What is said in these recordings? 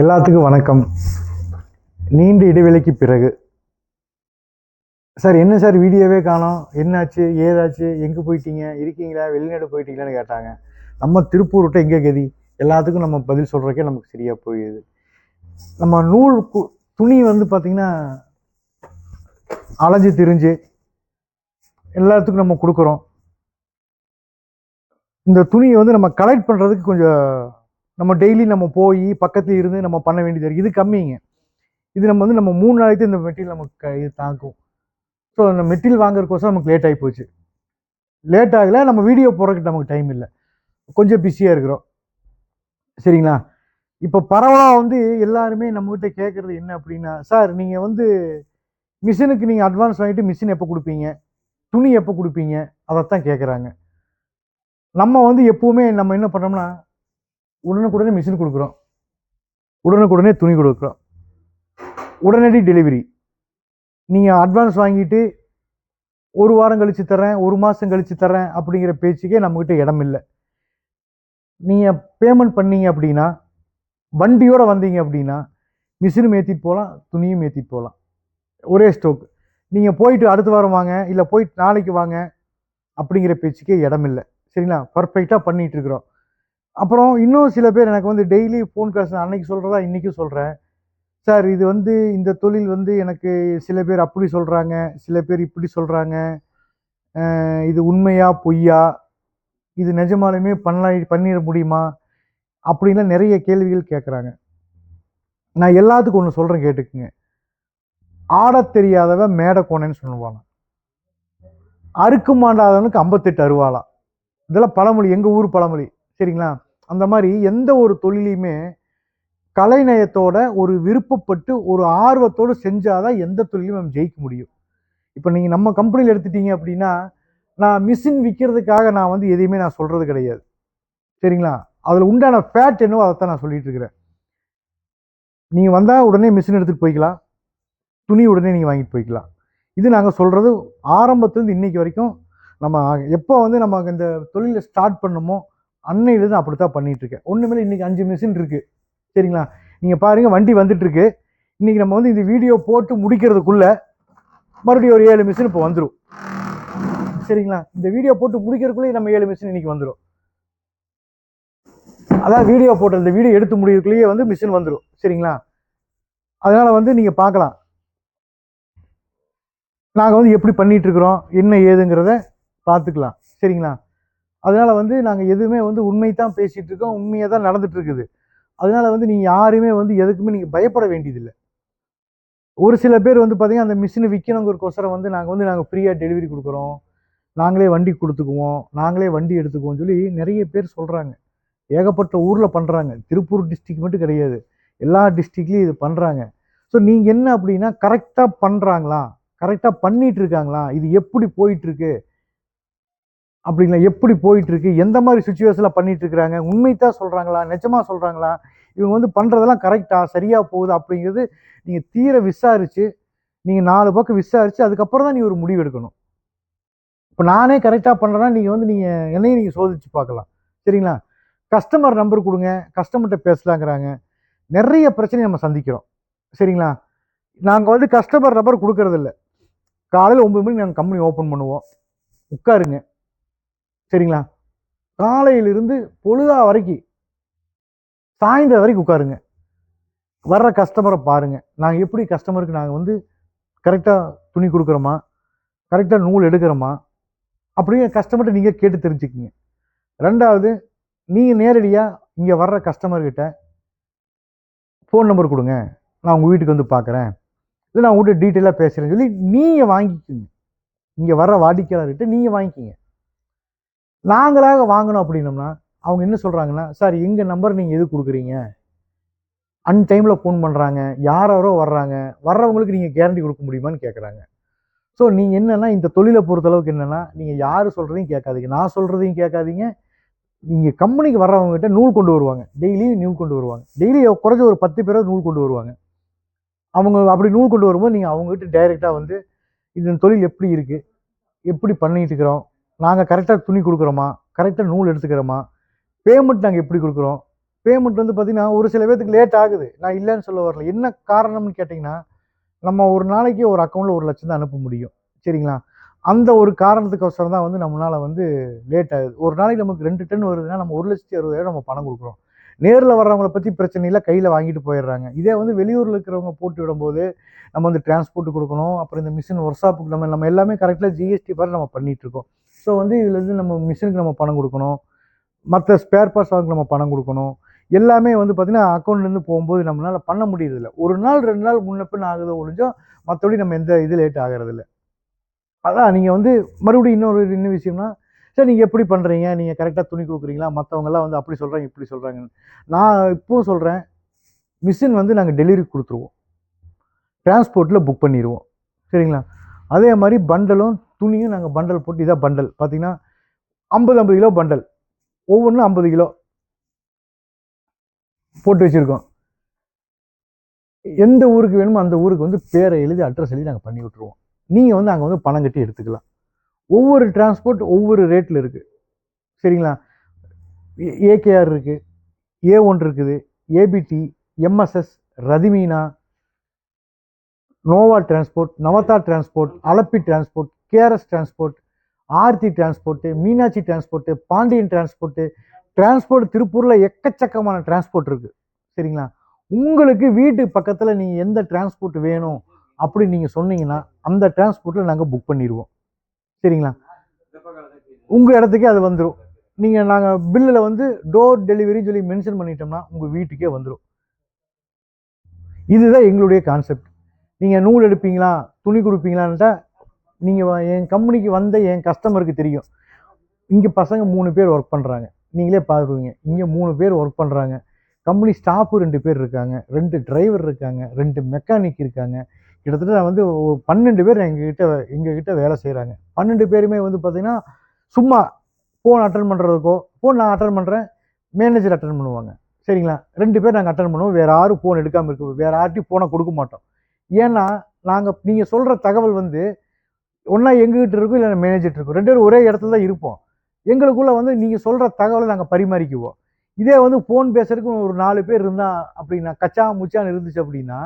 எல்லாத்துக்கும் வணக்கம். நீண்ட இடைவெளிக்கு பிறகு. சார் என்ன சார் வீடியோவே காணோம்? என்னாச்சு? ஏதாச்சு? எங்கே போயிட்டீங்க? இருக்கீங்களா? வெளிநாடு போயிட்டீங்களான்னு கேட்டாங்க. நம்ம திருப்பூர் விட்ட எங்கே கதி? எல்லாத்துக்கும் நம்ம பதில் சொல்கிறக்கே நமக்கு சரியாக போயிடுது. நம்ம நூல் கு- துணி வந்து பார்த்திங்கன்னா அலைஞ்சு திரிஞ்சு எல்லாத்துக்கும் நம்ம கொடுக்குறோம். இந்த துணியை வந்து நம்ம கலெக்ட் பண்ணுறதுக்கு கொஞ்சம் நம்ம டெய்லி நம்ம போய் பக்கத்தில் இருந்து நம்ம பண்ண வேண்டியது இருக்கு. இது கம்மிங்க. இது நம்ம வந்து நம்ம மூணு நாளைக்கு இந்த மெட்டீரியல் நமக்கு இது தாக்கும் ஸோ அந்த மெட்டீரியல் வாங்குறதுக்கோசரம் நமக்கு லேட் ஆகி போச்சு. லேட் ஆகலை நம்ம வீடியோ போடுறதுக்கு நமக்கு டைம் இல்லை. கொஞ்சம் பிஸியாக இருக்கிறோம். சரிங்களா? இப்போ பரவலாக வந்து எல்லாருமே நம்மகிட்ட கேட்குறது என்ன அப்படின்னா சார் நீங்கள் வந்து மிஷினுக்கு நீங்கள் அட்வான்ஸ் வாங்கிட்டு மிஷின் எப்போ கொடுப்பீங்க? துணி எப்போ கொடுப்பீங்க? அதைத்தான் கேட்குறாங்க நம்ம வந்து எப்போவுமே நம்ம என்ன பண்ணோம்னா உடனுக்குடனே மிஷின் கொடுக்குறோம். உடனுக்குடனே துணி கொடுக்குறோம். உடனடி டெலிவரி நீங்கள் அட்வான்ஸ் வாங்கிட்டு ஒரு வாரம் கழித்து தரேன் ஒரு மாதம் கழித்து தரேன் அப்படிங்கிற பேச்சுக்கே நம்மக்கிட்ட இடம் இல்லை. நீங்கள் பேமெண்ட் பண்ணீங்க அப்படின்னா வண்டியோட வந்தீங்க அப்படின்னா மிஷினும் ஏற்றிட்டு போகலாம் துணியும் ஏற்றிட்டு போகலாம் ஒரே ஸ்டோக் நீங்கள் போயிட்டு அடுத்த வாரம் வாங்க இல்லை போயிட்டு நாளைக்கு வாங்க அப்படிங்கிற பேச்சுக்கே இடம் இல்லை. சரிங்களா? பர்ஃபெக்டாக பண்ணிகிட்ருக்குறோம் அப்புறம் இன்னும் சில பேர் எனக்கு வந்து டெய்லி ஃபோன் காசு அன்னைக்கு சொல்கிறதா இன்றைக்கும் சொல்கிறேன் சார் இது வந்து இந்த தொழில் வந்து எனக்கு சில பேர் அப்படி சொல்கிறாங்க சில பேர் இப்படி சொல்கிறாங்க இது உண்மையா பொய்யா? இது நிஜமாலுமே பண்ணலாம் பண்ணிட முடியுமா? அப்படின்லாம் நிறைய கேள்விகள் கேட்குறாங்க நான் எல்லாத்துக்கும் ஒன்று சொல்கிறேன் கேட்டுக்குங்க. ஆடத் தெரியாதவன் மேடை கோணேன்னு சொல்லுவாங்க. அறுக்கு மாண்டாதவனுக்கு ஐம்பத்தெட்டு அருவாளா? இதெல்லாம் பழமொழி. எங்கள் ஊர் பழமொழி. சரிங்களா? அந்த மாதிரி எந்த ஒரு தொழிலையுமே கலைநயத்தோட ஒரு விருப்பப்பட்டு ஒரு ஆர்வத்தோடு செஞ்சாதான் எந்த தொழிலையும் நம்ம ஜெயிக்க முடியும். இப்போ நீங்கள் நம்ம கம்பெனியில் எடுத்துட்டீங்க அப்படின்னா நான் மிஷின் விற்கிறதுக்காக நான் வந்து எதையுமே நான் சொல்கிறது கிடையாது. சரிங்களா? அதில் உண்டான ஃபேட் என்னவோ அதை தான் நான் சொல்லிட்டு இருக்கிறேன். நீங்கள் வந்தால் உடனே மிஷின் எடுத்துகிட்டு போய்க்கலாம். துணி உடனே நீங்கள் வாங்கிட்டு போய்க்கலாம். இது நாங்கள் சொல்கிறது ஆரம்பத்துலேருந்து இன்னைக்கு வரைக்கும் நம்ம எப்போ வந்து நம்ம இந்த தொழிலை ஸ்டார்ட் பண்ணுமோ அன்னையிலேருந்து அப்படி தான் பண்ணிகிட்ருக்கேன் ஒன்றுமே இன்றைக்கி அஞ்சு மிஷின் இருக்குது சரிங்களா? நீங்கள் பாருங்கள் வண்டி வந்துட்டுருக்கு. இன்றைக்கி நம்ம வந்து இந்த வீடியோ போட்டு முடிக்கிறதுக்குள்ளே மறுபடியும் ஒரு ஏழு மிஷின் இப்போ வந்துடும் சரிங்களா? இந்த வீடியோ போட்டு முடிக்கிறதுக்குள்ளே நம்ம ஏழு மிஷின் இன்னைக்கு வந்துடும் அதான் வீடியோ போட்டு இந்த வீடியோ எடுத்து முடிக்கிறதுக்குள்ளேயே வந்து மிஷின் வந்துடும் சரிங்களா? அதனால் வந்து நீங்கள் பார்க்கலாம். நாங்கள் வந்து எப்படி பண்ணிகிட்ருக்குறோம் என்ன ஏதுங்கிறத பார்த்துக்கலாம். சரிங்களா? அதனால் வந்து நாங்கள் எதுவுமே வந்து உண்மை தான் பேசிகிட்டு இருக்கோம் உண்மையாக தான் நடந்துகிட்ருக்குது அதனால் அதனால வந்து நீங்கள் யாருமே வந்து எதுக்குமே நீங்கள் பயப்பட வேண்டியதில்லை. ஒரு சில பேர் வந்து பார்த்தீங்கன்னா அந்த மிஷினை விற்கணுங்கிறக்கோசரம் வந்து நாங்கள் வந்து நாங்கள் ஃப்ரீயாக டெலிவரி கொடுக்குறோம். நாங்களே வண்டி கொடுத்துக்குவோம். நாங்களே வண்டி எடுத்துக்குவோம் சொல்லி நிறைய பேர் சொல்கிறாங்க ஏகப்பட்ட ஊரில் பண்ணுறாங்க திருப்பூர் டிஸ்ட்ரிக் மட்டும் கிடையாது. எல்லா டிஸ்ட்ரிக்ட்லேயும் இது பண்ணுறாங்க ஸோ நீங்கள் என்ன அப்படின்னா கரெக்டாக பண்ணுறாங்களா கரெக்டாக பண்ணிட்டு இருக்காங்களா? இது எப்படி போயிட்டுருக்கு அப்படிங்களா எப்படி போயிட்டுருக்கு? எந்த மாதிரி சுச்சுவேஷனில் பண்ணிட்டு இருக்கிறாங்க உண்மை தான் சொல்கிறாங்களா நிஜமாக சொல்கிறாங்களா இவங்க வந்து பண்ணுறதெல்லாம் கரெக்டாக சரியாக போகுது? அப்படிங்கிறது நீங்கள் தீர விசாரித்து நீங்கள் நாலு பக்கம் விசாரித்து அதுக்கப்புறம் தான் நீ ஒரு முடிவு எடுக்கணும். இப்போ நானே கரெக்டாக பண்ணுறேன்னா நீங்கள் வந்து நீங்கள் என்னையும் நீங்கள் சோதிச்சு பார்க்கலாம். சரிங்களா? கஸ்டமர் நம்பர் கொடுங்க. கஸ்டமர்கிட்ட பேசலாங்கிறாங்க. நிறைய பிரச்சனை நம்ம சந்திக்கிறோம். சரிங்களா? நாங்கள் வந்து கஸ்டமர் நம்பர் கொடுக்கறதில்ல. காலையில் ஒம்பது மணிக்கு நாங்கள் கம்பெனி ஓப்பன் பண்ணுவோம். உட்காருங்க. சரிங்களா? காலையிலிருந்து பொழுதா வரைக்கும் சாயந்தரம் வரைக்கும் உட்காருங்க. வர்ற கஸ்டமரை பாருங்கள் நாங்கள் எப்படி கஸ்டமருக்கு நாங்கள் வந்து கரெக்டாக துணி கொடுக்குறோமா? கரெக்டாக நூல் எடுக்கிறோமா? அப்படிங்கிற கஸ்டமர்கிட்ட நீங்கள் கேட்டு தெரிஞ்சுக்குங்க. ரெண்டாவது நீங்கள் நேரடியாக இங்கே வர்ற கஸ்டமர்கிட்ட ஃபோன் நம்பர் கொடுங்க. நான் உங்கள் வீட்டுக்கு வந்து பார்க்குறேன் இல்லை நான் உங்கள்கிட்ட டீட்டெயிலாக பேசுகிறேன்னு சொல்லி நீங்கள் வாங்கிக்கோங்க. இங்கே வர்ற வாடிக்கையாளர்கிட்ட நீங்கள் வாங்கிக்கிங்க. நாங்களாக வாங்கணும் அப்படின்னோம்னா அவங்க என்ன சொல்கிறாங்கன்னா சார் எங்கள் நம்பர் நீங்கள் எது கொடுக்குறீங்க? அன் டைமில் ஃபோன் பண்ணுறாங்க யார் யாரோ வர்றாங்க வர்றவங்களுக்கு நீங்கள் கேரண்டி கொடுக்க முடியுமான்னு கேட்குறாங்க ஸோ நீங்கள் என்னென்னா இந்த தொழிலை பொறுத்தளவுக்கு என்னென்னா நீங்கள் யார் சொல்கிறதையும் கேட்காதீங்க. நான் சொல்கிறதையும் கேட்காதீங்க. நீங்கள் கம்பெனிக்கு வர்றவங்ககிட்ட நூல் கொண்டு வருவாங்க. டெய்லியும் நூல் கொண்டு வருவாங்க. டெய்லி குறைஞ்ச ஒரு பத்து பேராவது நூல் கொண்டு வருவாங்க. அவங்க அப்படி நூல் கொண்டு வரும்போது நீங்கள் அவங்ககிட்ட டைரெக்டாக வந்து இந்த தொழில் எப்படி இருக்குது எப்படி பண்ணிகிட்டு இருக்கிறோம்? நாங்கள் கரெக்டாக துணி கொடுக்குறோமா? கரெக்டாக நூல் எடுத்துக்கிறோமா? பேமெண்ட் நாங்கள் எப்படி கொடுக்குறோம்? பேமெண்ட் வந்து பார்த்திங்கன்னா ஒரு சில பேர்த்துக்கு லேட் ஆகுது. நான் இல்லைன்னு சொல்ல வரல. என்ன காரணம்னு கேட்டிங்கன்னா நம்ம ஒரு நாளைக்கு ஒரு அக்கௌண்ட்டில் ஒரு லட்சம் தான் அனுப்ப முடியும். சரிங்களா? அந்த ஒரு காரணத்துக்கோசரம் தான் வந்து நம்மளால் வந்து லேட் ஆகுது. ஒரு நாளைக்கு நமக்கு ரெண்டு டன் வருதுன்னா நம்ம ஒரு லட்சத்தி அறுபதாயிரம் நம்ம பணம் கொடுக்குறோம். நேரில் வர்றவங்கள பற்றி பிரச்சனை இல்லை கையில் வாங்கிட்டு போயிடுறாங்க. இதே வந்து வெளியூரில் இருக்கிறவங்க போட்டு விடும்போது நம்ம வந்து டிரான்ஸ்போர்ட் கொடுக்கணும். அப்புறம் இந்த மிஷின் ஒர்க் ஷாப்புக்கு நம்ம நம்ம எல்லாமே கரெக்டாக ஜிஎஸ்டி பாரு நம்ம பண்ணிகிட்ருக்கோம் இருக்கோம். ஸோ வந்து இதுலேருந்து நம்ம மிஷினுக்கு நம்ம பணம் கொடுக்கணும். மற்ற ஸ்பேர் பார்ட்ஸ் வாங்க நம்ம பணம் கொடுக்கணும். எல்லாமே வந்து பார்த்திங்கன்னா அக்கௌண்ட்லேருந்து போகும்போது நம்மளால் பண்ண முடியறதில்ல. ஒரு நாள் ரெண்டு நாள் முன்னப்பின் ஆகுதோ ஒழிஞ்சோ மற்றபடி நம்ம எந்த இது லேட் ஆகிறதில்ல. அதான் நீங்கள் வந்து மறுபடியும் இன்னொரு என்ன விஷயம்னா சார் நீங்கள் எப்படி பண்ணுறீங்க நீங்கள் கரெக்டாக துணி கொடுக்குறீங்களா? மற்றவங்கெல்லாம் வந்து அப்படி சொல்கிறாங்க இப்படி சொல்கிறாங்கன்னு நான் இப்போவும் சொல்கிறேன் மிஷின் வந்து நாங்கள் டெலிவரி கொடுத்துருவோம். டிரான்ஸ்போர்ட்டில் புக் பண்ணிடுவோம் சரிங்களா? அதே மாதிரி பண்டலும் துணியும் நாங்கள் பண்டல் போட்டு இதான் பண்டல் பார்த்தீங்கன்னா ஐம்பது ஐம்பது கிலோ பண்டல் ஒவ்வொன்றும் ஐம்பது கிலோ போட்டு வச்சுருக்கோம். எந்த ஊருக்கு வேணுமோ அந்த ஊருக்கு வந்து பேரை எழுதி அட்ரஸ் எழுதி நாங்கள் பண்ணி விட்ருவோம் நீங்கள் வந்து அங்கே வந்து பணம் கட்டி எடுத்துக்கலாம். ஒவ்வொரு டிரான்ஸ்போர்ட் ஒவ்வொரு ரேட்டில் இருக்குது சரிங்களா? ஏகேஆர் இருக்குது ஏ ஒன் இருக்குது ABT MSS Rathimeena Nova transport Navatha transport Alleppey transport KRS transport Aarthi transport Meenakshi transport Pandian transport transport திருப்பூரில் எக்கச்சக்கமான டிரான்ஸ்போர்ட் இருக்குது சரிங்களா? உங்களுக்கு வீட்டு பக்கத்தில் நீங்கள் எந்த டிரான்ஸ்போர்ட் வேணும் அப்படி நீங்கள் சொன்னீங்கன்னா அந்த டிரான்ஸ்போர்ட்டில் நாங்கள் புக் பண்ணிடுவோம் சரிங்களா? உங்கள் இடத்துக்கே அது வந்துடும் நீங்கள் நாங்கள் பில்லில் வந்து டோர் டெலிவரின்னு சொல்லி மென்ஷன் பண்ணிட்டோம்னா உங்கள் வீட்டுக்கே வந்துடும் இதுதான் எங்களுடைய கான்செப்ட் நீங்கள் நூல் எடுப்பீங்களா துணி கொடுப்பீங்களான்ட்டா நீங்கள் என் கம்பெனிக்கு வந்த என் கஸ்டமருக்கு தெரியும். இங்கே பசங்க மூணு பேர் ஒர்க் பண்ணுறாங்க நீங்களே பார்த்துருவீங்க இங்கே மூணு பேர் ஒர்க் பண்ணுறாங்க கம்பெனி ஸ்டாஃபு ரெண்டு பேர் இருக்காங்க. ரெண்டு டிரைவர் இருக்காங்க. ரெண்டு மெக்கானிக் இருக்காங்க. கிட்டத்தட்ட வந்து பன்னெண்டு பேர் எங்ககிட்ட எங்ககிட்ட வேலை செய்கிறாங்க பன்னெண்டு பேருமே வந்து பார்த்திங்கன்னா சும்மா ஃபோன் அட்டன் பண்ணுறதுக்கோ ஃபோன் நான் அட்டன் பண்ணுறேன் மேனேஜர் அட்டன் பண்ணுவாங்க. சரிங்களா? ரெண்டு பேர் நாங்கள் அட்டன் பண்ணுவோம். வேறு யாரும் ஃபோன் எடுக்காமல் இருக்கோம் வேறு யார்ட்டையும் ஃபோனை கொடுக்க மாட்டோம். ஏன்னா நாங்கள் நீங்கள் சொல்கிற தகவல் வந்து ஒன்றா எங்ககிட்ட இருக்கும் இல்லை மேனேஜர் இருக்கும் ரெண்டு பேரும் ஒரே இடத்துல தான் இருப்போம். எங்களுக்குள்ளே வந்து நீங்கள் சொல்கிற தகவலை நாங்கள் பரிமாறிக்குவோம். இதே வந்து ஃபோன் பேசுறதுக்கு ஒரு நாலு பேர் இருந்தால் அப்படின்னா கச்சா முச்சான்னு இருந்துச்சு அப்படின்னா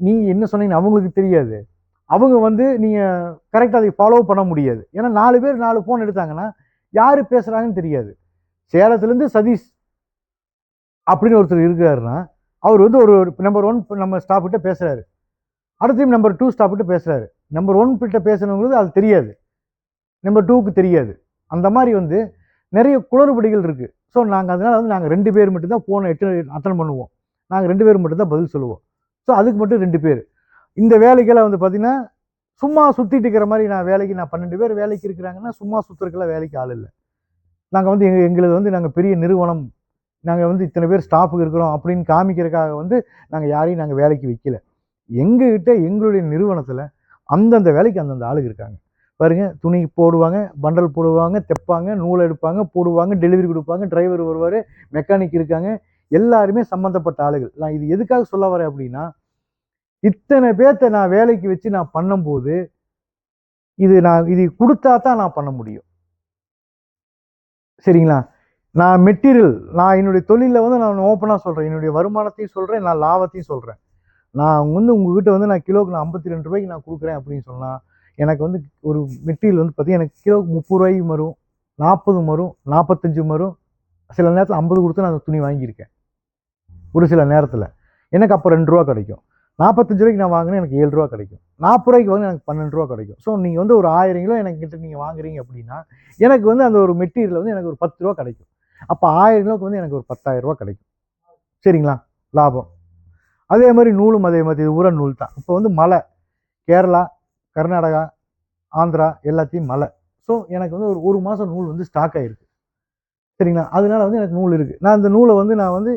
நீங்கள் என்ன சொன்னீங்கன்னு அவங்களுக்கு தெரியாது. அவங்க வந்து நீங்கள் கரெக்டாக அதை ஃபாலோ பண்ண முடியாது. ஏன்னா நாலு பேர் நாலு ஃபோன் எடுத்தாங்கன்னா யார் பேசுகிறாங்கன்னு தெரியாது. சேலத்துலேருந்து சதீஷ் அப்படின்னு ஒருத்தர் இருக்கிறாருன்னா அவர் வந்து ஒரு நம்பர் ஒன் நம்ம ஸ்டாஃப்கிட்ட பேசுகிறாரு அடுத்த நம்பர் டூ ஸ்டாஃப்கிட்ட பேசுகிறாரு நம்பர் ஒன் கிட்ட பேசணுங்கிறது அது தெரியாது. நம்பர் டூக்கு தெரியாது. அந்த மாதிரி வந்து நிறைய குளறுபடிகள் இருக்குது ஸோ நாங்கள் அதனால் வந்து நாங்கள் ரெண்டு பேர் மட்டும்தான் ஃபோனை எட்டு அட்டன் பண்ணுவோம். நாங்கள் ரெண்டு பேர் மட்டும்தான் பதில் சொல்லுவோம். ஸோ அதுக்கு மட்டும் ரெண்டு பேர். இந்த வேலைக்கெல்லாம் வந்து பார்த்திங்கன்னா சும்மா சுற்றிட்டு இருக்கிற மாதிரி நான் வேலைக்கு நான் பன்னெண்டு பேர் வேலைக்கு இருக்கிறாங்கன்னா சும்மா சுற்றுறதுக்கெல்லாம் வேலைக்கு ஆள் இல்லை. நாங்கள் வந்து எங்கள் எங்களது வந்து நாங்கள் பெரிய நிறுவனம். நாங்கள் வந்து இத்தனை பேர் ஸ்டாஃபுக்கு இருக்கிறோம் அப்படின்னு காமிக்கிறதுக்காக வந்து நாங்கள் யாரையும் நாங்கள் வேலைக்கு வைக்கல. எங்ககிட்ட எங்களுடைய நிறுவனத்தில் அந்தந்த வேலைக்கு அந்தந்த ஆளுங்க இருக்காங்க. பாருங்கள் துணி போடுவாங்க பண்டல் போடுவாங்க தைப்பாங்க நூல் எடுப்பாங்க போடுவாங்க டெலிவரி கொடுப்பாங்க டிரைவர் வருவார் மெக்கானிக் இருக்காங்க. எல்லாருமே சம்மந்தப்பட்ட ஆளுகள். நான் இது எதுக்காக சொல்ல வரேன் அப்படின்னா இத்தனை பேர்த்த நான் வேலைக்கு வச்சு நான் பண்ணும்போது இது நான் இது கொடுத்தா தான் நான் பண்ண முடியும். சரிங்களா? நான் மெட்டீரியல் நான் என்னுடைய தொழிலில் வந்து நான் ஓப்பனாக சொல்கிறேன் என்னுடைய வருமானத்தையும் சொல்கிறேன் நான் லாபத்தையும் சொல்கிறேன் நான் வந்து உங்ககிட்ட வந்து நான் கிலோவுக்கு நான் ஐம்பத்தி ரெண்டு ரூபாய்க்கு நான் கொடுக்குறேன் அப்படின்னு சொன்னால் எனக்கு வந்து ஒரு மெட்டீரியல் வந்து பார்த்தீங்கன்னா எனக்கு கிலோக்கு முப்பது ரூபாய்க்கு வரும் நாற்பது வரும் நாற்பத்தஞ்சு வரும் சில நேரத்தில் ஐம்பது கொடுத்து நான் அந்த துணி வாங்கியிருக்கேன். ஒரு சில நேரத்தில். எனக்கு அப்போ ரெண்டு ரூபா கிடைக்கும். நாற்பத்தஞ்சு ரூபாய்க்கு நான் வாங்கினேன் எனக்கு ஏழு ரூபா கிடைக்கும். நாற்பது ரூபாய்க்கு வாங்கினா எனக்கு பன்னெண்டு ரூபா கிடைக்கும். ஸோ நீங்கள் வந்து ஒரு ஆயிரம் கிலோ எனக்கு கிட்ட நீங்கள் வாங்குறீங்க அப்படின்னா எனக்கு வந்து அந்த ஒரு மெட்டீரியல் வந்து எனக்கு ஒரு பத்து ரூபா கிடைக்கும். அப்போ ஆயிரம் கிலோக்கு வந்து எனக்கு ஒரு பத்தாயிரம் ரூபா கிடைக்கும். சரிங்களா? லாபம். அதே மாதிரி நூலும் அதே மாதிரி இது ஊர நூல் தான். இப்போ வந்து மலை கேரளா கர்நாடகா ஆந்திரா எல்லாத்தையும் மலை. ஸோ எனக்கு வந்து ஒரு ஒரு மாதம் நூல் வந்து ஸ்டாக் ஆகிருக்கு சரிங்களா? அதனால வந்து எனக்கு நூல் இருக்குது நான் இந்த நூலை வந்து நான் வந்து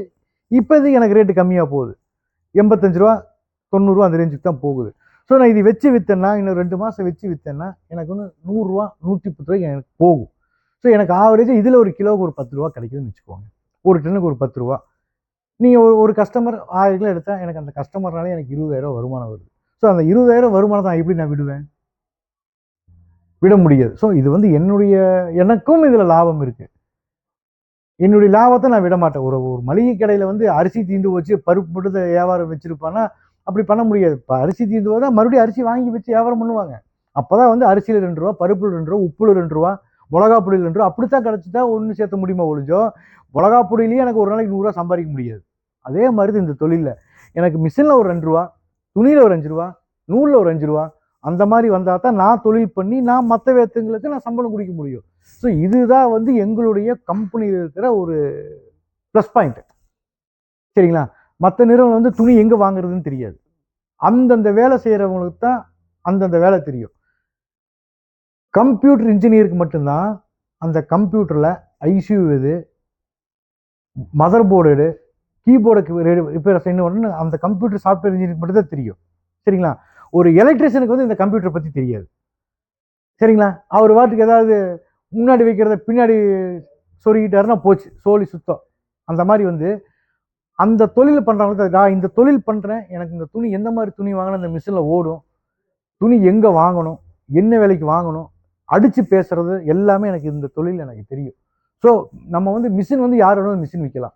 இப்போதைக்கு எனக்கு ரேட்டு கம்மியாக போகுது. எண்பத்தஞ்சு ரூபா தொண்ணூறுரூவா அந்த ரேஞ்சுக்கு தான் போகுது. ஸோ நான் இது வச்சு விற்றேன்னா இன்னும் ரெண்டு மாதம் வச்சு விற்றேன்னா எனக்கு வந்து நூறுரூவா நூற்றி பத்து ரூபாய்க்கு எனக்கு போகும். ஸோ எனக்கு ஆவரேஜாக இதில் ஒரு கிலோவுக்கு ஒரு பத்து ரூபா கிடைக்குதுன்னு வச்சுக்கோங்க. ஒரு டன்னுக்கு ஒரு பத்து ரூபா. நீங்கள் ஒரு ஒரு கஸ்டமர் ஆயிரம் கிலோ எடுத்தால் எனக்கு அந்த கஸ்டமர்னாலே எனக்கு இருபதாயிரம் வருமானம் வருது. ஸோ அந்த இருபதாயிரம் வருமானத்தை நான் எப்படி நான் விடுவேன்? விட முடியாது. ஸோ இது வந்து என்னுடைய எனக்கும் இதில் லாபம் இருக்குது என்னுடைய லாபத்தை நான் விட மாட்டேன். ஒரு ஒரு மளிகை கடையில் வந்து அரிசி தீந்து வச்சு பருப்பு மட்டும் தான் வியாபாரம் வச்சுருப்பான்னா அப்படி பண்ண முடியாது. இப்போ அரிசி தீந்து போதா மறுபடியும் அரிசி வாங்கி வச்சு வியாபாரம் பண்ணுவாங்க. அப்போ தான் வந்து அரிசியில் ரெண்டு ரூபா பருப்பில் ரெண்டு ரூபா உப்புல ரெண்டு ரூபா மிளகா பொடியில் ரெண்டு ரூபா அப்படி தான் கிடச்சி தான் ஒன்று சேர்த்த முடியுமா ஒழிஞ்சோ? மிளகா பொடியிலேயே எனக்கு ஒரு நாளைக்கு நூறுரூவா சம்பாதிக்க முடியாது. அதே மாதிரி தான் இந்த தொழிலில். எனக்கு மிஷினில் ஒரு ரெண்டு ரூபா துணியில் ஒரு அஞ்சு ரூபா நூலில் ஒரு அஞ்சு ரூபா அந்த மாதிரி வந்தால் தான் நான் தொழில் பண்ணி நான் மற்ற வேத்துங்களுக்கு நான் சம்பளம் கொடுக்க முடியும். ஸோ இதுதான் வந்து எங்களுடைய கம்பெனியில் இருக்கிற ஒரு ப்ளஸ் பாயிண்ட் சரிங்களா? மற்ற நிறுவனம் வந்து துணி எங்கே வாங்குறதுன்னு தெரியாது. அந்தந்த வேலை செய்கிறவங்களுக்கு தான் அந்தந்த வேலை தெரியும். கம்ப்யூட்டர் இன்ஜினியருக்கு மட்டும்தான் அந்த கம்ப்யூட்டரில் ஐசியூ இது மதர் போர்டு கீபோர்டுக்கு ரிப்பேர் செய்யணும்னு அந்த கம்ப்யூட்டர் சாஃப்ட்வேர் இன்ஜினியருக்கு மட்டும் தான் தெரியும். சரிங்களா? ஒரு எலக்ட்ரிஷியனுக்கு வந்து இந்த கம்ப்யூட்டரை பற்றி தெரியாது. சரிங்களா? அவர் வாட்டுக்கு ஏதாவது முன்னாடி வைக்கிறத பின்னாடி சொருகிட்டாருன்னா போச்சு சோழி சுத்தம். அந்த மாதிரி வந்து அந்த தொழில் பண்ணுறவங்களுக்கு நான் இந்த தொழில் பண்ணுறேன் எனக்கு இந்த துணி எந்த மாதிரி துணி வாங்கினா இந்த மிஷினில் ஓடும். துணி எங்கே வாங்கணும்? என்ன விலைக்கு வாங்கணும்? அடித்து பேசுறது எல்லாமே எனக்கு இந்த தொழில் எனக்கு தெரியும். ஸோ நம்ம வந்து மிஷின் வந்து யார் வேணாலும் மிஷின் விற்கலாம்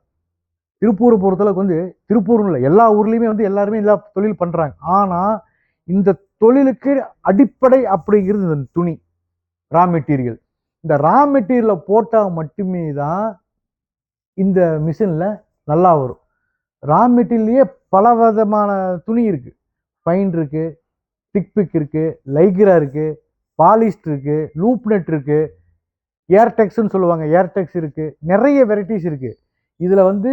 திருப்பூரை பொறுத்தளவுக்கு வந்து திருப்பூர்னு இல்லை எல்லா ஊர்லேயுமே வந்து எல்லாருமே எல்லா தொழில் பண்ணுறாங்க ஆனால் இந்த தொழிலுக்கு அடிப்படை அப்படிங்கிறது இந்த துணி ரா மெட்டீரியல் இந்த ரா மெட்டீரியலை போட்டால் மட்டுமே தான் இந்த மிஷினில் நல்லா வரும். ரா மெட்டீரியல்லையே பல விதமான துணி இருக்குது ஃபைன் இருக்குது திக்பிக் இருக்குது லைக்ரா இருக்குது பாலிஸ்ட் இருக்குது லூப் நெட் இருக்குது ஏர்டெக்ஸ்ன்னு சொல்லுவாங்க ஏர்டெக்ஸ் இருக்குது நிறைய வெரைட்டிஸ் இருக்குது இதில் வந்து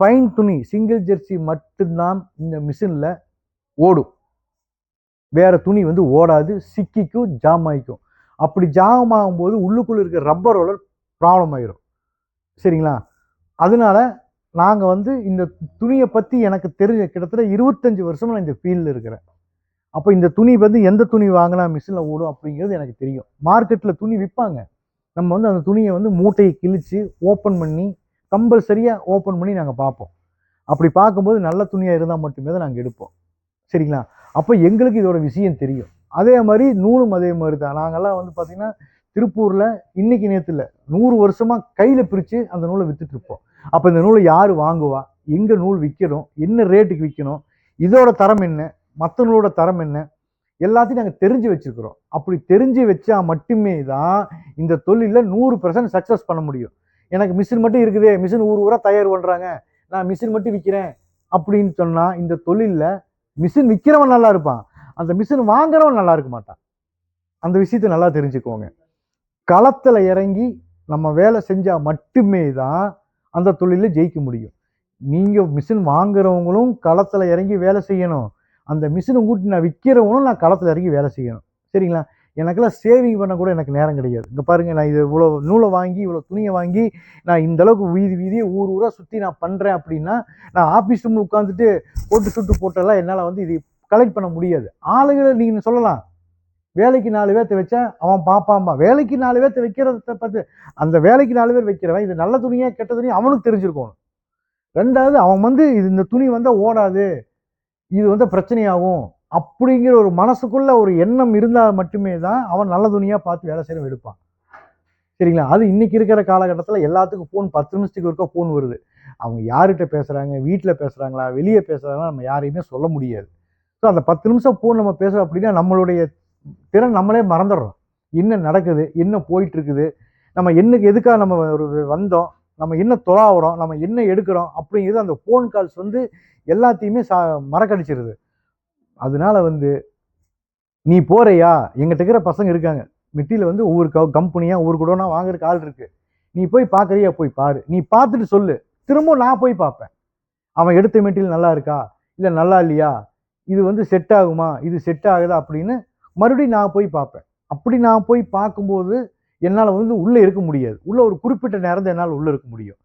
ஃபைன் துணி சிங்கிள் ஜெர்சி மட்டும்தான் இந்த மிஷினில் ஓடும். வேறு துணி வந்து ஓடாது சிக்கிக்கும் ஜாம் ஆகிக்கும் அப்படி ஜாம் ஆகும்போது உள்ளுக்குள்ளே இருக்க ரப்பர் ரோலர் ப்ராப்ளம் ஆயிரும். சரிங்களா? அதனால நாங்கள் வந்து இந்த துணியை பற்றி எனக்கு தெரிஞ்ச கிட்டத்தட்ட இருபத்தஞ்சி வருஷமாக நான் இந்த ஃபீல்டில் இருக்கிறேன். அப்போ இந்த துணி வந்து எந்த துணி வாங்கினா மிஷினில் ஓடும் அப்படிங்கிறது எனக்கு தெரியும். மார்க்கெட்டில் துணி விற்பாங்க. நம்ம வந்து அந்த துணியை வந்து மூட்டையை கிழித்து ஓப்பன் பண்ணி கம்பல்சரியாக ஓப்பன் பண்ணி நாங்கள் பார்ப்போம். அப்படி பார்க்கும்போது நல்ல துணியாக இருந்தால் மட்டுமே தான் நாங்கள் எடுப்போம். சரிங்களா? அப்போ எங்களுக்கு இதோட விஷயம் தெரியும். அதே மாதிரி நூலும் அதே மாதிரி தான் நாங்கள்லாம் வந்து பார்த்திங்கன்னா திருப்பூரில் இன்றைக்கி நேரத்தில் நூறு வருஷமாக கையில் பிரித்து அந்த நூலை விற்றுட்ருப்போம் அப்போ இந்த நூலை யார் வாங்குவா? எங்கே நூல் விற்கணும் என்ன ரேட்டுக்கு விற்கணும் இதோட தரம் என்ன? மற்ற நூலோட தரம் என்ன? எல்லாத்தையும் நாங்கள் தெரிஞ்சு வச்சுருக்கிறோம். அப்படி தெரிஞ்சு வச்சா மட்டுமே தான் இந்த தொழிலில் நூறு பர்சன்ட் சக்ஸஸ் பண்ண முடியும். எனக்கு மிஷின் மட்டும் இருக்குதே மிஷின் ஊர் ஊராக தயார் பண்ணுறாங்க நான் மிஷின் மட்டும் விற்கிறேன் அப்படின்னு சொன்னால் இந்த தொழிலில் மிஷின் விற்கிறவன் நல்லா இருப்பான். அந்த மிஷின் வாங்குறவன் நல்லா இருக்க மாட்டான். அந்த விஷயத்தை நல்லா தெரிஞ்சுக்கோங்க. களத்தில் இறங்கி நம்ம வேலை செஞ்சால் மட்டுமே தான் அந்த தொழிலில் ஜெயிக்க முடியும். நீங்கள் மிஷின் வாங்குறவங்களும் களத்தில் இறங்கி வேலை செய்யணும். அந்த மிஷினை கூட்டி நான் விற்கிறவங்களும் நான் களத்தில் இறங்கி வேலை செய்யணும். சரிங்களா? எனக்கெல்லாம் சேவிங் பண்ண கூட எனக்கு நேரம் கிடையாது. இங்கே பாருங்கள் நான் இது இவ்வளோ நூலை வாங்கி இவ்வளோ துணியை வாங்கி நான் இந்த அளவுக்கு வீதி வீதியை ஊர் ஊராக சுற்றி நான் பண்ணுறேன் அப்படின்னா நான் ஆஃபீஸ் ரூமில் உட்காந்துட்டு போட்டு சுட்டு போட்டெல்லாம் என்னால் வந்து இது கலெக்ட் பண்ண முடியாது. ஆளுங்களை நீங்கள் சொல்லலாம். வேலைக்கு நாலு பேர்த்த வச்சா அவன் பார்ப்பான்பா வேலைக்கு நாலு பேர்த்த வைக்கிறத பார்த்து அந்த வேலைக்கு நாலு பேர் வைக்கிறவன் இது நல்ல துணியா கெட்ட துணியாக அவனுக்கு தெரிஞ்சிருக்கணும். ரெண்டாவது அவன் வந்து இது இந்த துணி வந்தால் ஓடாது. இது வந்து பிரச்சனையாகும். அப்படிங்கிற ஒரு மனசுக்குள்ள ஒரு எண்ணம் இருந்தால் மட்டுமே தான் அவன் நல்ல துணியாக பார்த்து வேலை செய்யணும் எடுப்பான். சரிங்களா? அது இன்னைக்கு இருக்கிற காலகட்டத்தில் எல்லாத்துக்கும் ஃபோன் பத்து நிமிஷத்துக்கு ஒருக்கா ஃபோன் வருது. அவங்க யார்கிட்ட பேசுகிறாங்க வீட்டில் பேசுகிறாங்களா வெளியே பேசுகிறாங்களா நம்ம யாரையுமே சொல்ல முடியாது. ஸோ அந்த பத்து நிமிஷம் ஃபோன் நம்ம பேசுகிறோம் அப்படின்னா நம்மளுடைய திறன் நம்மளே மறந்துடுறோம். என்ன நடக்குது? என்ன போயிட்டுருக்குது? நம்ம என்னக்கு எதுக்காக நம்ம ஒரு வந்தோம்? நம்ம என்ன தொலாவுறோம்? நம்ம என்ன எடுக்கிறோம்? அப்படிங்கிறது அந்த ஃபோன் கால்ஸ் வந்து எல்லாத்தையுமே சா மறக்கடிச்சிருது. அதனால வந்து நீ போறியா? எங்கிட்ட இருக்கிற பசங்க இருக்காங்க. மெட்டியில் வந்து ஒவ்வொரு க கம்பெனியாக ஒவ்வொரு குடோனா வாங்குறதுக்கு ஆள் இருக்கு. நீ போய் பார்க்குறியா போய் பாரு. நீ பார்த்துட்டு சொல்லு. திரும்ப நான் போய் பார்ப்பேன் அவன் எடுத்த மெட்டீரியல் நல்லா இருக்கா? இல்லை நல்லா இல்லையா? இது வந்து செட் ஆகுமா? இது செட் ஆகுதா? அப்படின்னு மறுபடியும் நான் போய் பார்ப்பேன் அப்படி நான் போய் பார்க்கும்போது என்னால் வந்து உள்ளே இருக்க முடியாது. உள்ளே ஒரு குறிப்பிட்ட நேரம் தான் என்னால் உள்ளே இருக்க முடியும்.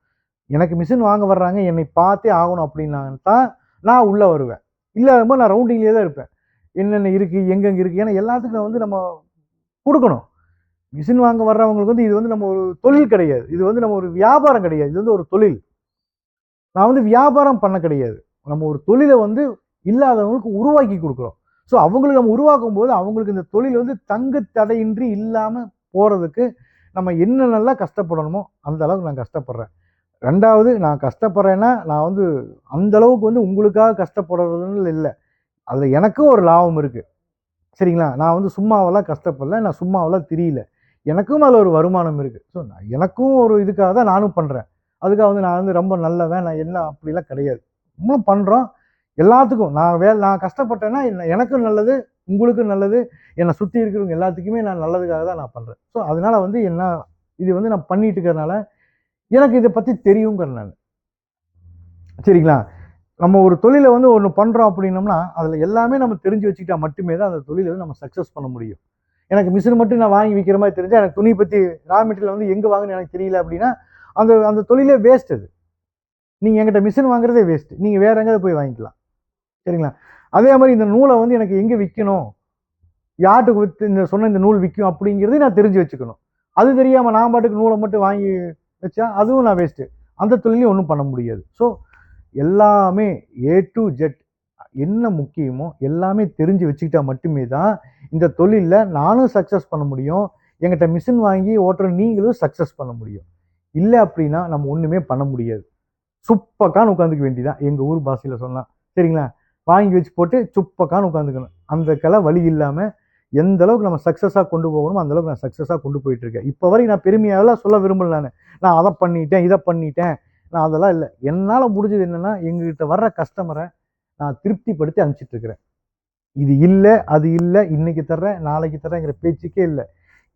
எனக்கு மிஷின் வாங்க வர்றாங்க. என்னை பார்த்தே ஆகணும் அப்படின்னா தான் நான் உள்ளே வருவேன். இல்லாதபோது நான் ரவுண்டிங்லேயே தான் இருப்பேன். என்னென்ன இருக்குது எங்கெங்கே இருக்குது ஏன்னா எல்லாத்துக்கும் வந்து நம்ம கொடுக்கணும். மிஷின் வாங்க வர்றவங்களுக்கு வந்து இது வந்து நம்ம ஒரு தொழில் கிடையாது. இது வந்து நம்ம ஒரு வியாபாரம் கிடையாது. இது வந்து ஒரு தொழில். நான் வந்து வியாபாரம் பண்ண கிடையாது. நம்ம ஒரு தொழிலை வந்து இல்லாதவங்களுக்கு உருவாக்கி கொடுக்குறோம். ஸோ அவங்களுக்கு நம்ம உருவாக்கும் போது அவங்களுக்கு இந்த தொழில் வந்து தங்கு தடையின்றி இல்லாமல் போகிறதுக்கு நம்ம என்ன நல்லா கஷ்டப்படணுமோ அந்த அளவுக்கு நான் கஷ்டப்படுறேன். ரெண்டாவது நான் கஷ்டப்படுறேன்னா நான் வந்து அந்தளவுக்கு வந்து உங்களுக்காக கஷ்டப்படுறதுன்னு இல்லை. அதில் எனக்கும் ஒரு லாபம் இருக்குது சரிங்களா? நான் வந்து சும்மாவெல்லாம் கஷ்டப்படல நான் சும்மாவெல்லாம் தெரியல. எனக்கும் அதில் ஒரு வருமானம் இருக்குது ஸோ நான் எனக்கும் ஒரு இதுக்காக தான் நானும் பண்ணுறேன் அதுக்காக வந்து நான் வந்து ரொம்ப நல்லவன் நான் என்ன அப்படிலாம் கிடையாது. நம்மளும் பண்ணுறோம் எல்லாத்துக்கும். நான் வே நான் கஷ்டப்பட்டேன்னா எனக்கும் நல்லது உங்களுக்கும் நல்லது என்னை சுற்றி இருக்கிறவங்க எல்லாத்துக்குமே நான் நல்லதுக்காக தான் நான் பண்ணுறேன் ஸோ அதனால் வந்து என்ன இது வந்து நான் பண்ணிட்டு இருக்கிறனால எனக்கு இதை பற்றி தெரியுங்கிற நான். சரிங்களா? நம்ம ஒரு தொழிலை வந்து ஒன்று பண்ணுறோம் அப்படின்னோம்னா அதில் எல்லாமே நம்ம தெரிஞ்சு வச்சுக்கிட்டா மட்டுமே தான் அந்த தொழிலை வந்து நம்ம சக்ஸஸ் பண்ண முடியும். எனக்கு மிஷின் மட்டும் நான் வாங்கி விற்கிற மாதிரி தெரிஞ்சால் எனக்கு துணி பற்றி ரா மெட்டீரியல் வந்து எங்கே வாங்குன்னு எனக்கு தெரியல அப்படின்னா அந்த அந்த தொழிலே வேஸ்ட் அது. நீங்கள் எங்கிட்ட மிஷின் வாங்குறதே வேஸ்ட் நீங்கள் வேற எங்கேயாவது போய் வாங்கிக்கலாம். சரிங்களா? அதே மாதிரி இந்த நூலை வந்து எனக்கு எங்கே விற்கணும் யார்ட்டுக்கு விற்று இந்த சொன்ன இந்த நூல் விற்கும் அப்படிங்கிறதையும் நான் தெரிஞ்சு வச்சுக்கணும். அது தெரியாமல் நான் பாட்டுக்கு நூலை மட்டும் வாங்கி வச்சா அதுவும் நான் வேஸ்ட்டு அந்த தொழிலையும் ஒன்றும் பண்ண முடியாது. ஸோ எல்லாமே ஏ டு ஜெட் என்ன முக்கியமோ எல்லாமே தெரிஞ்சு வச்சுக்கிட்டா மட்டுமே தான் இந்த தொழிலில் நானும் சக்ஸஸ் பண்ண முடியும். எங்கிட்ட மிஷின் வாங்கி ஓட்டுற நீங்களும் சக்ஸஸ் பண்ண முடியும். இல்லை அப்படின்னா நம்ம ஒன்றுமே பண்ண முடியாது. சுப்பக்கான்னு உட்காந்துக்க வேண்டியதான் எங்கள் ஊர் பாஷையில் சொல்லலாம் சரிங்களா? வாங்கி வச்சு போட்டு சுப்பக்கான்னு உட்காந்துக்கணும் அந்த கலை வழி இல்லாமல் எந்த அளவுக்கு நம்ம சக்ஸஸாக கொண்டு போகணுமோ அந்த அளவுக்கு நான் சக்ஸஸாக கொண்டு போயிட்டு இருக்கேன் இப்போ வரைக்கும் நான் பெருமையாகலாம் சொல்ல விரும்பல நான். நான் அதை பண்ணிட்டேன் இதை பண்ணிட்டேன். நான் அதெல்லாம் இல்லை. என்னால் முடிஞ்சது என்னென்னா எங்ககிட்ட வர்ற கஸ்டமரை நான் திருப்திப்படுத்தி அனுப்பிச்சிட்ருக்கிறேன் இது இல்லை அது இல்லை இன்னைக்கு தர்றேன் நாளைக்கு தர்றேங்கிற பேச்சுக்கே இல்லை.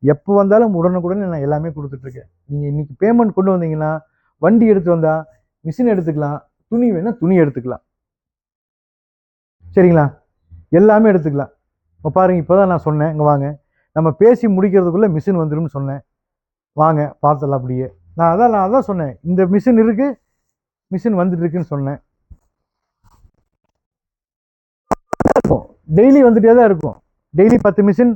எப்போ வந்தாலும் உடனுக்குடனே நான் எல்லாமே கொடுத்துட்ருக்கேன் நீங்கள் இன்றைக்கி பேமெண்ட் கொண்டு வந்தீங்கன்னா வண்டி எடுத்து வந்தால் மிஷின் எடுத்துக்கலாம். துணி வேணால் துணி எடுத்துக்கலாம். சரிங்களா? எல்லாமே எடுத்துக்கலாம். இப்போ பாருங்க இப்போ தான் நான் சொன்னேன் இங்கே வாங்க. நம்ம பேசி முடிக்கிறதுக்குள்ளே மிஷின் வந்துரும்னு சொன்னேன். வாங்க பார்த்தலாம் அப்படியே. நான் அதான் நான் அதான் சொன்னேன் இந்த மிஷின் இருக்குது மிஷின் வந்துட்டு இருக்குன்னு சொன்னேன். இருக்கும். டெய்லி வந்துகிட்டே தான் இருக்கும். டெய்லி பத்து மிஷின்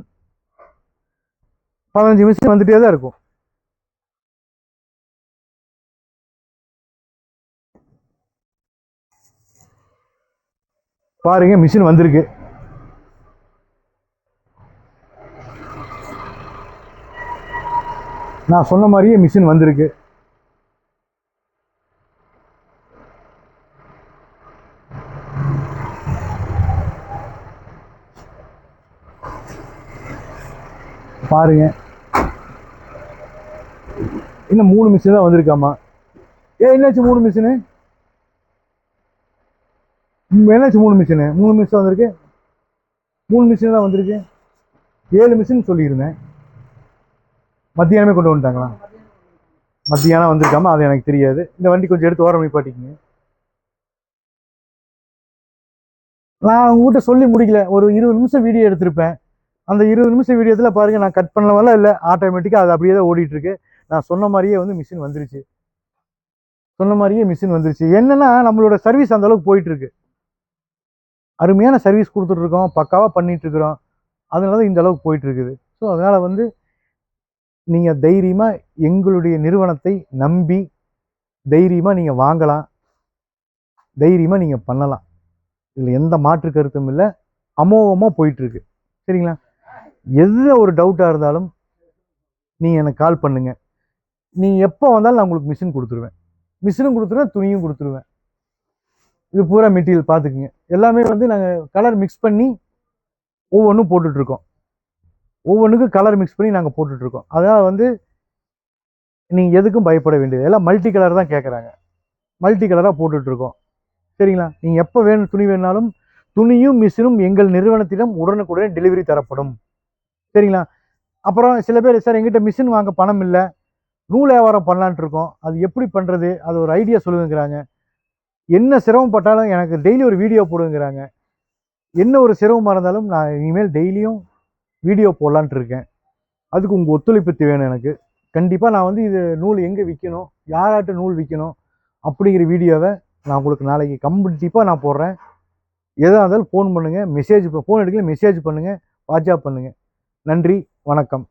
பதினஞ்சு மிஷின் வந்துட்டே தான் இருக்கும். பாருங்க மிஷின் வந்திருக்கு. நான் சொன்ன மாதிரியே மிஷின் வந்திருக்கு. பாருங்க. இன்னும் மூணு மிஷின் தான் வந்திருக்காமா ஏ என்னாச்சு மூணு மிஷினு என்னாச்சு மூணு மிஷினு மூணு மிஷின் வந்திருக்கு. மூணு மிஷின் தான் வந்திருக்கு. ஏழு மிஷின் சொல்லியிருந்தேன். மத்தியானமே கொண்டு வந்துட்டாங்களா? மத்தியானம் வந்திருக்காம அது எனக்கு தெரியாது. இந்த வண்டி கொஞ்சம் எடுத்து ஓரம் நிப்பாட்டிக்கங்க நான் உங்ககிட்ட சொல்லி முடிக்கல. ஒரு இருபது நிமிஷம் வீடியோ எடுத்திருப்பேன். அந்த இருபது நிமிஷம் வீடியோத்தில் பாருங்கள் நான் கட் பண்ணவெல்லாம் இல்லை. ஆட்டோமேட்டிக்காக அது அப்படியே தான் ஓடிட்டுருக்கு. நான் சொன்ன மாதிரியே வந்து மிஷின் வந்துருச்சு. சொன்ன மாதிரியே மிஷின் வந்துருச்சு. என்னன்னா நம்மளோட சர்வீஸ் அந்தளவுக்கு போயிட்டுருக்கு. அருமையான சர்வீஸ் கொடுத்துட்ருக்கோம் பக்காவாக பண்ணிகிட்ருக்குறோம் அதனால தான் இந்த அளவுக்கு போயிட்டுருக்குது. ஸோ அதனால் வந்து நீங்கள் தைரியமாக எங்களுடைய நிறுவனத்தை நம்பி தைரியமாக நீங்கள் வாங்கலாம். தைரியமாக நீங்கள் பண்ணலாம். இதில் எந்த மாற்று கருத்தும் இல்லை. அமோகமாக போயிட்டுருக்கு. சரிங்களா? எது ஒரு டவுட்டாக இருந்தாலும் நீங்கள் எனக்கு கால் பண்ணுங்கள் நீங்கள் எப்போ வந்தாலும் நான் உங்களுக்கு மிஷின் கொடுத்துருவேன். மிஷினும் கொடுத்துருவேன் துணியும் கொடுத்துருவேன். இது பூரா மெட்டீரியல் பார்த்துக்குங்க எல்லாமே வந்து நாங்கள் கலர் மிக்ஸ் பண்ணி ஒவ்வொன்றும் போட்டுட்ருக்கோம் ஒவ்வொன்றுக்கும் கலர் மிக்ஸ் பண்ணி நாங்கள் போட்டுட்ருக்கோம். அதனால் வந்து நீங்கள் எதுக்கும் பயப்பட வேண்டியது எல்லாம் மல்டி கலர் தான் கேட்குறாங்க மல்டி கலராக போட்டுட்ருக்கோம். சரிங்களா? நீங்கள் எப்போ வேணும் துணி வேணாலும் துணியும் மிஷினும் எங்கள் நிறுவனத்திடம் உடனுக்குடனே டெலிவரி தரப்படும். சரிங்களா? அப்புறம் சில பேர் சார் எங்கிட்ட மிஷின் வாங்க பணம் இல்லை. நூல் வியாபாரம் பண்ணலான்ட்டு இருக்கோம் அது எப்படி பண்ணுறது அது ஒரு ஐடியா சொல்லுங்கிறாங்க. என்ன சிரமப்பட்டாலும் எனக்கு டெய்லி ஒரு வீடியோ போடுங்கிறாங்க. என்ன ஒரு சிரமமாக இருந்தாலும் நான் இனிமேல் டெய்லியும் வீடியோ போடலான்ட்டு இருக்கேன் அதுக்கு உங்கள் ஒத்துழைப்பு வேணும் எனக்கு. கண்டிப்பாக நான் வந்து இது நூல் எங்கே விற்கணும் யாராட்ட நூல் விற்கணும் அப்படிங்கிற வீடியோவை நான் உங்களுக்கு நாளைக்கு கம்ப்ளீட்டிப்பாக நான் போடுறேன். எதாக இருந்தாலும் ஃபோன் பண்ணுங்கள் மெசேஜ் ஃபோன் எடுக்கல மெசேஜ் பண்ணுங்கள் வாட்ஸ்அப் பண்ணுங்கள் நன்றி வணக்கம்.